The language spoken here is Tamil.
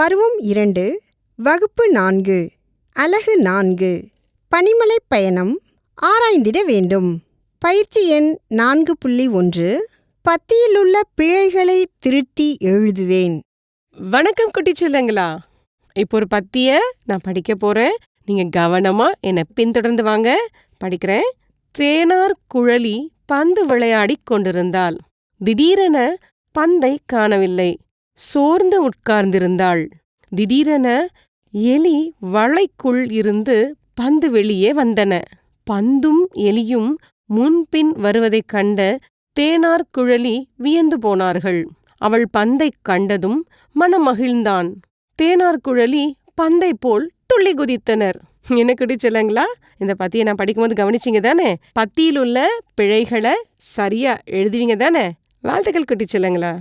பருவம் இரண்டு வகுப்பு நான்கு அலகு நான்கு பனிமலைப் பயணம் ஆராய்ந்திட வேண்டும். பயிற்சி எண் நான்கு புள்ளி ஒன்று பத்தியிலுள்ள பிழைகளை திருத்தி எழுதுவேன். வணக்கம் குட்டி செல்லங்களா. இப்போ ஒரு பத்திய நான் படிக்க போறேன். நீங்க கவனமா என்னை பின்தொடர்ந்து வாங்க. படிக்கிறேன். தேனார் குழலி பந்து விளையாடிக் கொண்டிருந்தாள் திடீரென பந்தை காணவில்லை. சோர்ந்து உட்கார்ந்திருந்தாள். திடீரென எலி வளைக்குள் இருந்து பந்து வெளியே வந்தன. பந்தும் எலியும் முன்பின் வருவதைக் கண்ட தேனார் குழலி வியந்து போனார்கள். அவள் பந்தைக் கண்டதும் மனமகிழ்ந்தான். தேனார் குழலி பந்தை போல் துள்ளி குதித்தனர். என்ன கிடைச்சலங்களா? இந்த பத்தியை நான் படிக்கும்போது கவனிச்சிங்க தானே? பத்தியில் உள்ள பிழைகளை சரியா எழுதுவீங்க தானே? வாழ்த்துக்கள் கிட்டிச்சல்லங்களா